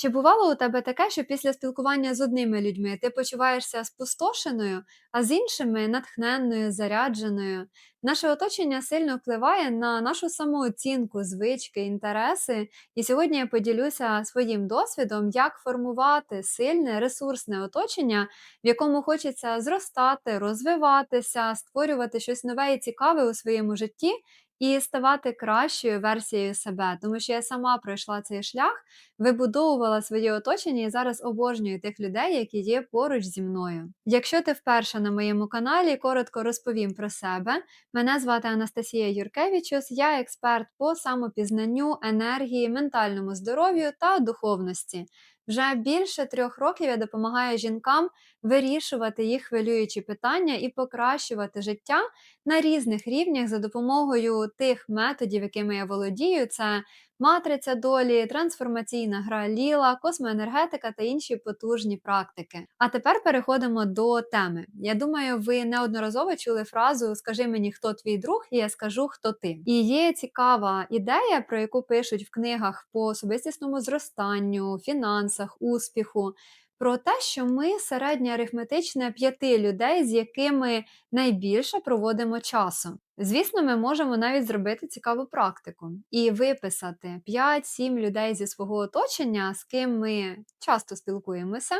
Чи бувало у тебе таке, що після спілкування з одними людьми ти почуваєшся спустошеною, а з іншими натхненною, зарядженою? Наше оточення сильно впливає на нашу самооцінку, звички, інтереси. І сьогодні я поділюся своїм досвідом, як формувати сильне ресурсне оточення, в якому хочеться зростати, розвиватися, створювати щось нове і цікаве у своєму житті. І ставати кращою версією себе, тому що я сама пройшла цей шлях вибудовувала своє оточення і зараз обожнюю тих людей, які є поруч зі мною. Якщо ти вперше на моєму каналі, коротко розповім про себе. Мене звати Анастасія Юркевичус, я експерт по самопізнанню, енергії, ментальному здоров'ю та духовності. Вже більше трьох років я допомагаю жінкам вирішувати їх хвилюючі питання і покращувати життя на різних рівнях за допомогою тих методів, якими я володію. Це матриця долі, трансформаційна гра ліла, космоенергетика та інші потужні практики. А тепер переходимо до теми. Я думаю, ви неодноразово чули фразу Скажи мені, хто твій друг, і я скажу, хто ти. І є цікава ідея, про яку пишуть в книгах по особистісному зростанню, фінансах, успіху про те, що ми середнє арифметичне п'яти людей, з якими найбільше проводимо часу. Звісно, ми можемо навіть зробити цікаву практику і виписати 5-7 людей зі свого оточення, з ким ми часто спілкуємося,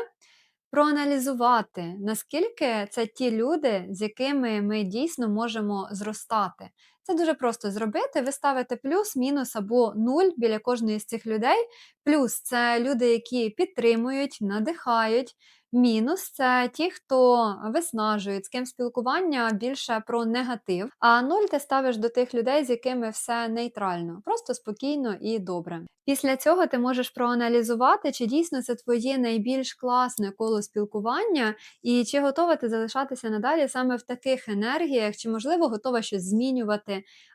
проаналізувати, наскільки це ті люди, з якими ми дійсно можемо зростати. Це дуже просто зробити. Ви ставите плюс, мінус або нуль біля кожної з цих людей. Плюс це люди, які підтримують, надихають. Мінус це ті, хто виснажують, з ким спілкування більше про негатив. А нуль ти ставиш до тих людей, з якими все нейтрально, просто спокійно і добре. Після цього ти можеш проаналізувати, чи дійсно це твоє найбільш класне коло спілкування, і чи готова ти залишатися надалі саме в таких енергіях, чи можливо готова щось змінювати.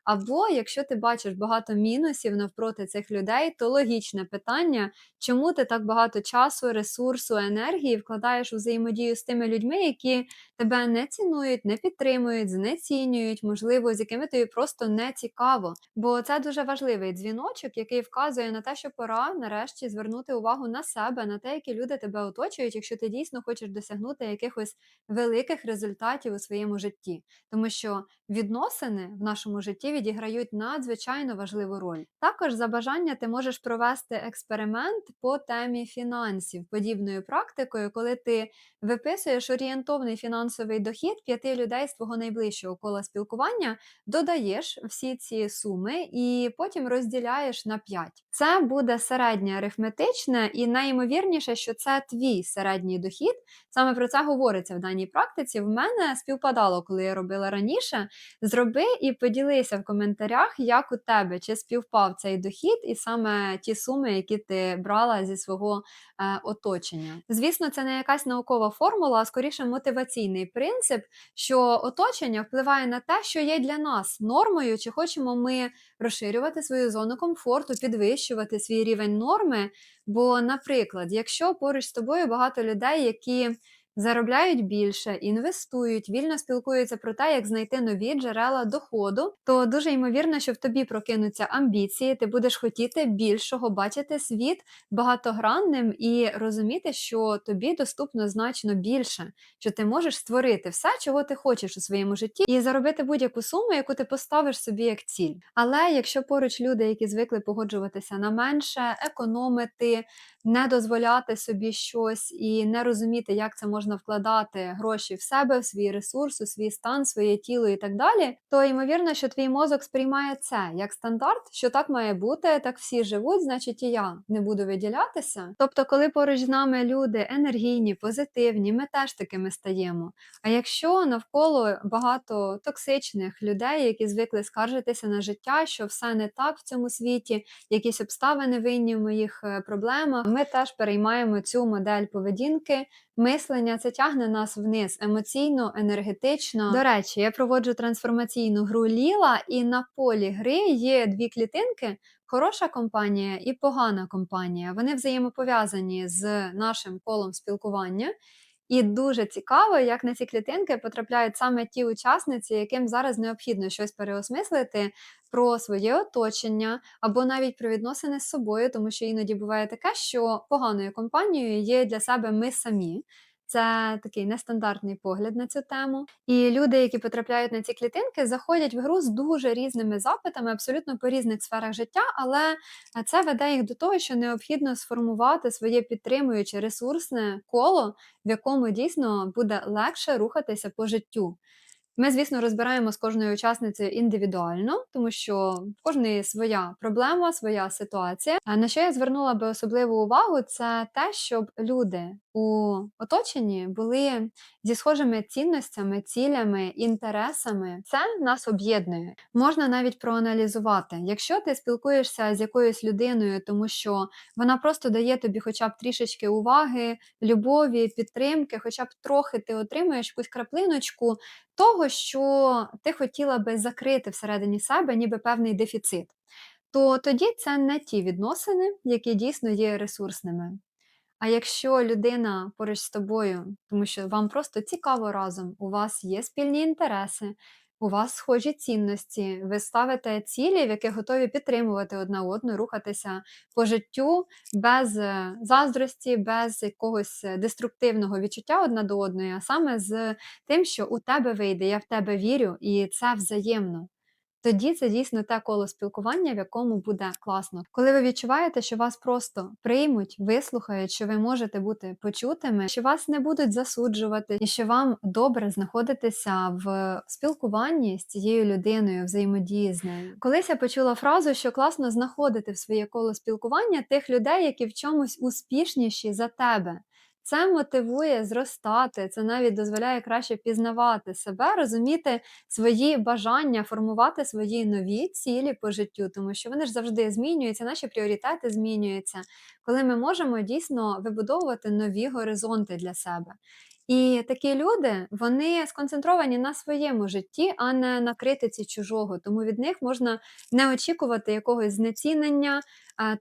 Або якщо ти бачиш багато мінусів навпроти цих людей, то логічне питання, чому ти так багато часу, ресурсу, енергії вкладаєш у взаємодію з тими людьми, які тебе не цінують, не підтримують, знецінюють, можливо, з якими тобі просто не цікаво. Бо це дуже важливий дзвіночок, який вказує на те, що пора нарешті звернути увагу на себе, на те, які люди тебе оточують, якщо ти дійсно хочеш досягнути якихось великих результатів у своєму житті. Тому що відносини в нашому житті відіграють надзвичайно важливу роль. Також за бажання ти можеш провести експеримент по темі фінансів, подібною практикою, коли ти виписуєш орієнтовний фінансовий дохід п'яти людей з твого найближчого кола спілкування, додаєш всі ці суми і потім розділяєш на 5. Це буде середнє арифметичне, і найімовірніше, що це твій середній дохід. Саме про це говориться в даній практиці. В мене співпадало, коли я робила раніше. Зроби і поділися в коментарях, як у тебе чи співпав цей дохід, і саме ті суми, які ти брала зі свого е, оточення. Звісно, це не якась наукова формула, а скоріше мотиваційний принцип, що оточення впливає на те, що є для нас нормою, чи хочемо ми розширювати свою зону комфорту, підвищувати свій рівень норми. Бо, наприклад, якщо поруч з тобою багато людей, які заробляють більше, інвестують, вільно спілкуються про те, як знайти нові джерела доходу, то дуже ймовірно, що в тобі прокинуться амбіції, ти будеш хотіти більшого, бачити світ багатогранним і розуміти, що тобі доступно значно більше, що ти можеш створити все, чого ти хочеш у своєму житті, і заробити будь-яку суму, яку ти поставиш собі як ціль. Але якщо поруч люди, які звикли погоджуватися на менше, економити, не дозволяти собі щось і не розуміти, як це можна вкладати гроші в себе, в свій ресурс, у свій стан, своє тіло і так далі, то ймовірно, що твій мозок сприймає це як стандарт, що так має бути, так всі живуть, значить і я не буду виділятися. Тобто, коли поруч з нами люди енергійні, позитивні, ми теж такими стаємо. А якщо навколо багато токсичних людей, які звикли скаржитися на життя, що все не так в цьому світі, якісь обставини винні в моїх е, проблемах ми теж переймаємо цю модель поведінки. Мислення це тягне нас вниз емоційно, енергетично. До речі, я проводжу трансформаційну гру Ліла, і на полі гри є дві клітинки: хороша компанія і погана компанія. Вони взаємопов'язані з нашим колом спілкування. І дуже цікаво, як на ці клітинки потрапляють саме ті учасниці, яким зараз необхідно щось переосмислити про своє оточення або навіть про відносини з собою, тому що іноді буває таке, що поганою компанією є для себе ми самі. Це такий нестандартний погляд на цю тему. І люди, які потрапляють на ці клітинки, заходять в гру з дуже різними запитами, абсолютно по різних сферах життя, але це веде їх до того, що необхідно сформувати своє підтримуюче ресурсне коло, в якому дійсно буде легше рухатися по життю. Ми, звісно, розбираємо з кожною учасницею індивідуально, тому що в кожної своя проблема, своя ситуація. А на що я звернула би особливу увагу, це те, щоб люди у оточенні були зі схожими цінностями, цілями, інтересами. Це нас об'єднує. Можна навіть проаналізувати, якщо ти спілкуєшся з якоюсь людиною, тому що вона просто дає тобі, хоча б трішечки уваги, любові, підтримки, хоча б трохи ти отримуєш якусь краплиночку того, що ти хотіла би закрити всередині себе, ніби певний дефіцит, то тоді це не ті відносини, які дійсно є ресурсними. А якщо людина поруч з тобою, тому що вам просто цікаво разом, у вас є спільні інтереси, у вас схожі цінності, ви ставите цілі, в яких готові підтримувати одна одну, рухатися по життю без е, заздрості, без якогось е, деструктивного відчуття одна до одної, а саме з тим, що у тебе вийде, я в тебе вірю, і це взаємно. Тоді це дійсно те коло спілкування, в якому буде класно. Коли ви відчуваєте, що вас просто приймуть, вислухають, що ви можете бути почутими, що вас не будуть засуджувати, і що вам добре знаходитися в спілкуванні з цією людиною, взаємодії з нею. Колись я почула фразу, що класно знаходити в своє коло спілкування тих людей, які в чомусь успішніші за тебе. Це мотивує зростати, це навіть дозволяє краще пізнавати себе, розуміти свої бажання, формувати свої нові цілі по життю, тому що вони ж завжди змінюються, наші пріоритети змінюються, коли ми можемо дійсно вибудовувати нові горизонти для себе. І такі люди вони сконцентровані на своєму житті, а не на критиці чужого. Тому від них можна не очікувати якогось знецінення,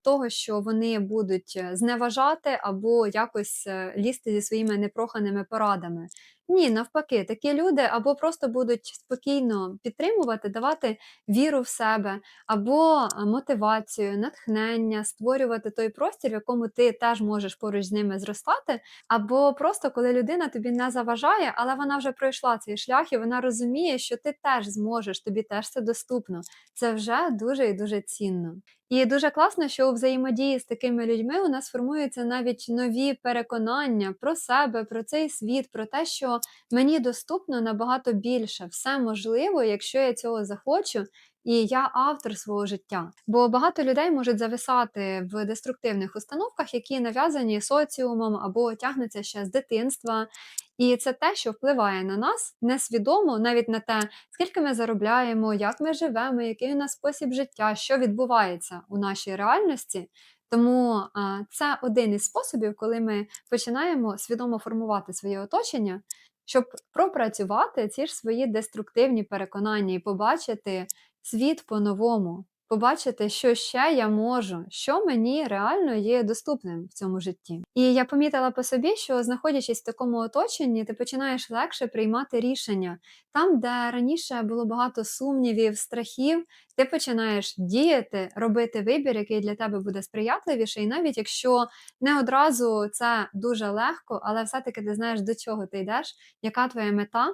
того, що вони будуть е, зневажати або якось е, лізти зі своїми непроханими порадами. Ні, навпаки, такі люди або просто будуть спокійно підтримувати, давати віру в себе, або мотивацію, натхнення, створювати той простір, в якому ти теж можеш поруч з ними зростати, або просто коли людина тобі не заважає, але вона вже пройшла цей шлях, і вона розуміє, що ти теж зможеш, тобі теж це доступно. Це вже дуже і дуже цінно. І дуже класно, що у взаємодії з такими людьми у нас формуються навіть нові переконання про себе, про цей світ, про те, що мені доступно набагато більше, все можливо, якщо я цього захочу. І я автор свого життя. Бо багато людей можуть зависати в деструктивних установках, які нав'язані соціумом або тягнуться ще з дитинства. І це те, що впливає на нас несвідомо, навіть на те, скільки ми заробляємо, як ми живемо, який у нас спосіб життя, що відбувається у нашій реальності. Тому це один із способів, коли ми починаємо свідомо формувати своє оточення, щоб пропрацювати ці ж свої деструктивні переконання і побачити світ по-новому, побачити, що ще я можу, що мені реально є доступним в цьому житті. І я помітила по собі, що знаходячись в такому оточенні, ти починаєш легше приймати рішення. Там, де раніше було багато сумнівів, страхів, ти починаєш діяти, робити вибір, який для тебе буде сприятливіший, і навіть якщо не одразу це дуже легко, але все-таки ти знаєш, до чого ти йдеш, яка твоя мета.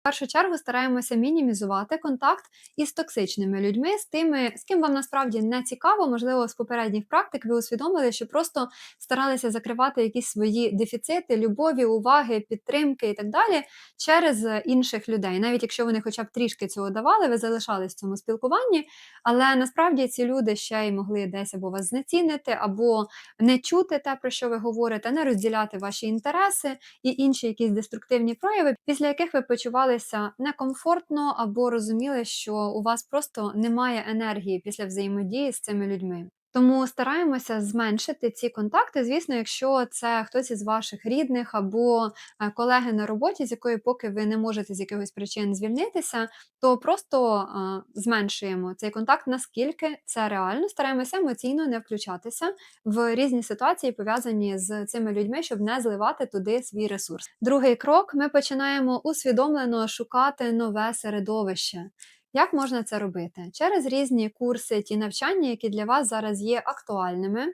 В першу чергу стараємося мінімізувати контакт із токсичними людьми, з тими, з ким вам насправді не цікаво, можливо, з попередніх практик ви усвідомили, що просто старалися закривати якісь свої дефіцити, любові, уваги, підтримки і так далі через інших людей. Навіть якщо вони хоча б трішки цього давали, ви залишались в цьому спілкуванні, але насправді ці люди ще й могли десь або вас знецінити, або не чути те, про що ви говорите, не розділяти ваші інтереси і інші якісь деструктивні прояви, після яких ви почували почувалися некомфортно або розуміли, що у вас просто немає енергії після взаємодії з цими людьми. Тому стараємося зменшити ці контакти. Звісно, якщо це хтось із ваших рідних або е, колеги на роботі, з якої поки ви не можете з якихось причин звільнитися, то просто зменшуємо цей контакт, наскільки це реально. Стараємося емоційно не включатися в різні ситуації, пов'язані з цими людьми, щоб не зливати туди свій ресурс. Другий крок: ми починаємо усвідомлено шукати нове середовище. Як можна це робити? Через різні курси, ті навчання, які для вас зараз є актуальними,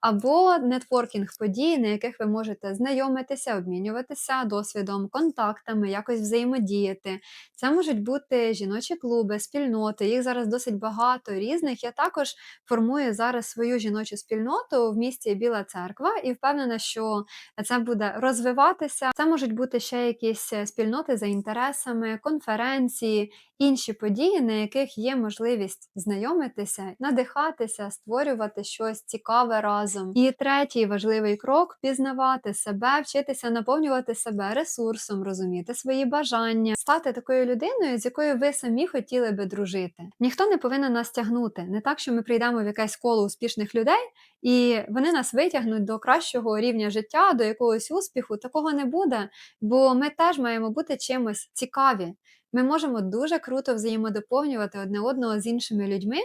або нетворкінг подій, на яких ви можете знайомитися, обмінюватися досвідом, контактами, якось взаємодіяти. Це можуть бути жіночі клуби, спільноти, їх зараз досить багато різних. Я також формую зараз свою жіночу спільноту в місті Біла Церква і впевнена, що це буде розвиватися. Це можуть бути ще якісь е, спільноти за інтересами, конференції, інші події, на яких є можливість знайомитися, надихатися, створювати щось цікаве разом. І третій важливий крок пізнавати себе, вчитися наповнювати себе ресурсом, розуміти свої бажання, стати такою людиною, з якою ви самі хотіли би дружити. Ніхто не повинен нас тягнути. Не так, що ми прийдемо в якесь коло успішних людей, і вони нас витягнуть до кращого рівня життя, до якогось успіху. Такого не буде, бо ми теж маємо бути чимось цікаві. Ми можемо дуже круто взаємодоповнювати одне одного з іншими людьми,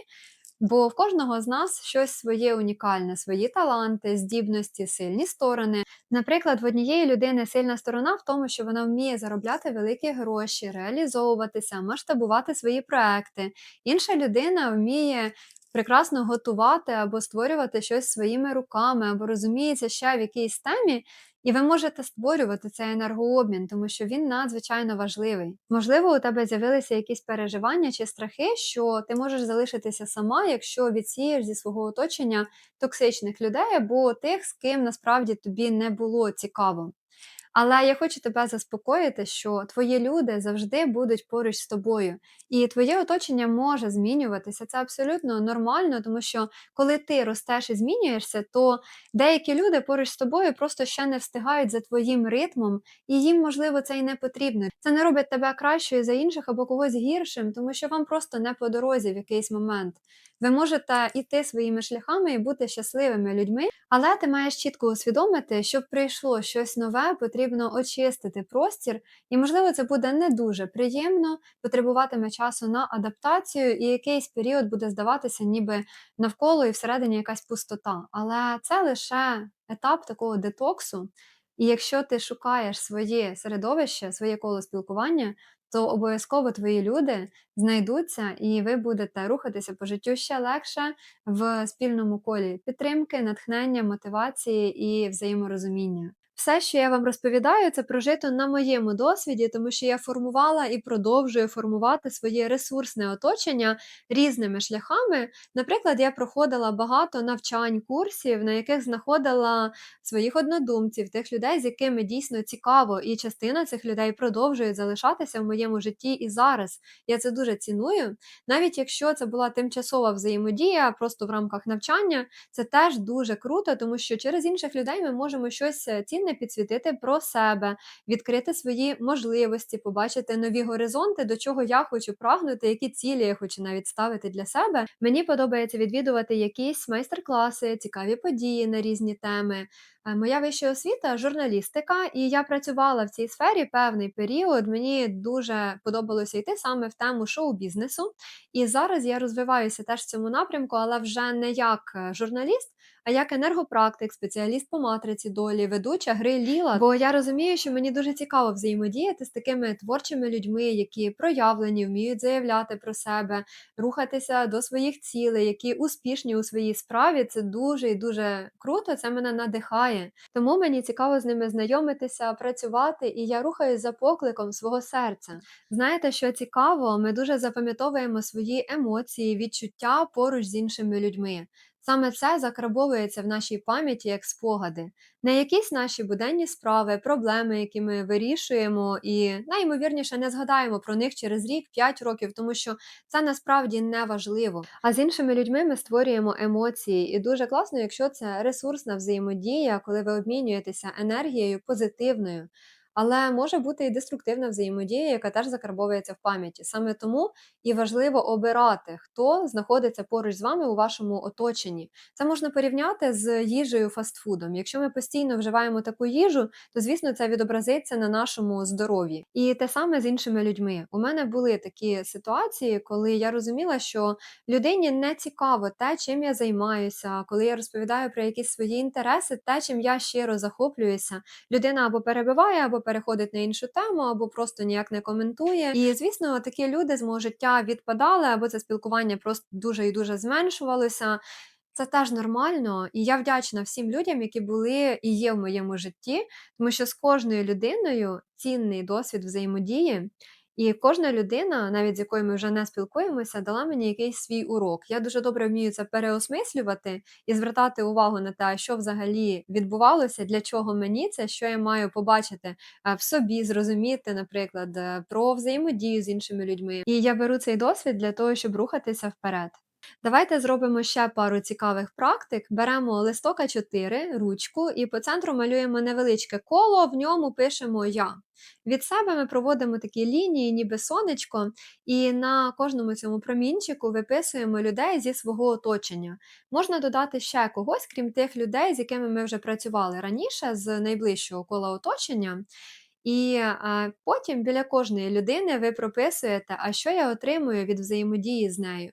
бо в кожного з нас щось своє унікальне, свої таланти, здібності, сильні сторони. Наприклад, в однієї людини сильна сторона в тому, що вона вміє заробляти великі гроші, реалізовуватися, масштабувати свої проекти. Інша людина вміє. Прекрасно готувати або створювати щось своїми руками, або розуміється ще в якійсь темі, і ви можете створювати цей енергообмін, тому що він надзвичайно важливий. Можливо, у тебе з'явилися якісь переживання чи страхи, що ти можеш залишитися сама, якщо відсієш зі свого оточення токсичних людей або тих, з ким насправді тобі не було цікаво. Але я хочу тебе заспокоїти, що твої люди завжди будуть поруч з тобою, і твоє оточення може змінюватися. Це абсолютно нормально, тому що коли ти ростеш і змінюєшся, то деякі люди поруч з тобою просто ще не встигають за твоїм ритмом, і їм, можливо, це і не потрібно. Це не робить тебе кращою за інших або когось гіршим, тому що вам просто не по дорозі в якийсь момент. Ви можете йти своїми шляхами і бути щасливими людьми, але ти маєш чітко усвідомити, щоб прийшло щось нове, потрібно очистити простір, і, можливо, це буде не дуже приємно, потребуватиме часу на адаптацію, і якийсь період буде здаватися, ніби навколо і всередині якась пустота. Але це лише етап такого детоксу. І якщо ти шукаєш своє середовище, своє коло спілкування, то обов'язково твої люди знайдуться, і ви будете рухатися по життю ще легше в спільному колі підтримки, натхнення, мотивації і взаєморозуміння. Все, що я вам розповідаю, це прожито на моєму досвіді, тому що я формувала і продовжую формувати своє ресурсне оточення різними шляхами. Наприклад, я проходила багато навчань, курсів, на яких знаходила своїх однодумців, тих людей, з якими дійсно цікаво, і частина цих людей продовжує залишатися в моєму житті і зараз. Я це дуже ціную. Навіть якщо це була тимчасова взаємодія, просто в рамках навчання, це теж дуже круто, тому що через інших людей ми можемо щось е, цінне підсвітити про себе, відкрити свої можливості, побачити нові горизонти, до чого я хочу прагнути, які цілі я хочу навіть ставити для себе. Мені подобається відвідувати якісь майстер-класи, цікаві події на різні теми. Е, Моя вища освіта журналістика, і я працювала в цій сфері певний період. Мені дуже подобалося йти саме в тему шоу-бізнесу. І зараз я розвиваюся теж в цьому напрямку, але вже не як е, журналіст, а як енергопрактик, спеціаліст по матриці долі, ведуча гри Ліла. Бо я розумію, що мені дуже цікаво взаємодіяти з такими творчими людьми, які проявлені, вміють заявляти про себе, рухатися до своїх цілей, які успішні у своїй справі. Це дуже і дуже круто. Це мене надихає. Тому мені цікаво з ними знайомитися, працювати, і я рухаюсь за покликом свого серця. Знаєте, що цікаво, ми дуже запам'ятовуємо свої емоції, відчуття поруч з іншими людьми. Саме це закрабовується в нашій пам'яті як спогади, не якісь наші буденні справи, проблеми, які ми вирішуємо, і найімовірніше не згадаємо про них через рік, 5 років, тому що це насправді не важливо. А з іншими людьми ми створюємо емоції, і дуже класно, якщо це ресурсна взаємодія, коли ви обмінюєтеся енергією позитивною. Але може бути і деструктивна взаємодія, яка теж закарбовується в пам'яті. Саме тому і важливо обирати, хто знаходиться поруч з вами у вашому оточенні. Це можна порівняти з їжею фастфудом. Якщо ми постійно вживаємо таку їжу, то звісно це відобразиться на нашому здоров'ї. І те саме з іншими людьми. У мене були такі ситуації, коли я розуміла, що людині не цікаво те, чим я займаюся, коли я розповідаю про якісь свої інтереси, те, чим я щиро захоплююся. Людина або перебиває, або переходить на іншу тему, або просто ніяк не коментує. І звісно, такі люди з мого життя відпадали, або це спілкування просто дуже і дуже зменшувалося. Це теж нормально, і я вдячна всім людям, які були і є в моєму житті, тому що з кожною людиною цінний досвід взаємодії, і кожна людина, навіть з якою ми вже не спілкуємося, дала мені якийсь свій урок. Я дуже добре вмію це переосмислювати і звертати увагу на те, що взагалі відбувалося, для чого мені це, що я маю побачити е, в собі, зрозуміти, наприклад, е, про взаємодію з іншими людьми. І я беру цей досвід для того, щоб рухатися вперед. Давайте зробимо ще пару цікавих практик. Беремо листок А4, ручку і по центру малюємо невеличке коло, в ньому пишемо Я. Від себе ми проводимо такі лінії, ніби сонечко, і на кожному цьому промінчику виписуємо людей зі свого оточення. Можна додати ще когось, крім тих людей, з якими ми вже працювали раніше, з найближчого кола оточення. І а, потім біля кожної людини ви прописуєте, а що я отримую від взаємодії з нею.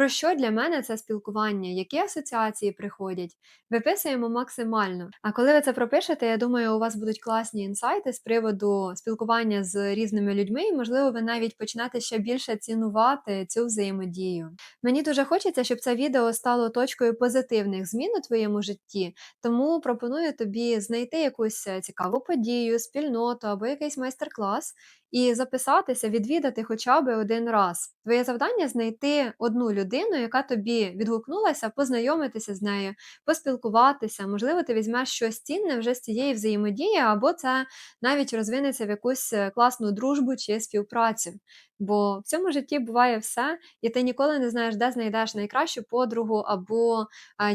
Про що для мене це спілкування, які асоціації приходять, виписуємо максимально. А коли ви це пропишете, я думаю, у вас будуть класні інсайти з приводу спілкування з різними людьми, і, можливо, ви навіть почнете ще більше цінувати цю взаємодію. Мені дуже хочеться, щоб це відео стало точкою позитивних змін у твоєму житті, тому пропоную тобі знайти якусь е, цікаву подію, спільноту або якийсь майстер-клас і записатися, відвідати хоча б один раз. Твоє завдання знайти одну людину, яка тобі відгукнулася, познайомитися з нею, поспілкуватися. Можливо, ти візьмеш щось цінне вже з цієї взаємодії, або це навіть розвинеться в якусь е, класну дружбу чи співпрацю. Бо в цьому житті буває все, і ти ніколи не знаєш, де знайдеш найкращу подругу, або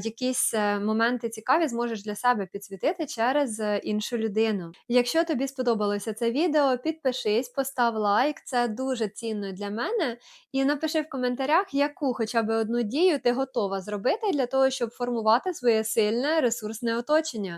якісь е, моменти цікаві зможеш для себе підсвітити через е, іншу людину. Якщо тобі сподобалося це відео, підпишись, постав лайк, це дуже цінно для мене. І напиши в коментарях, яку хоча б одну дію ти готова зробити для того, щоб формувати своє сильне ресурсне оточення.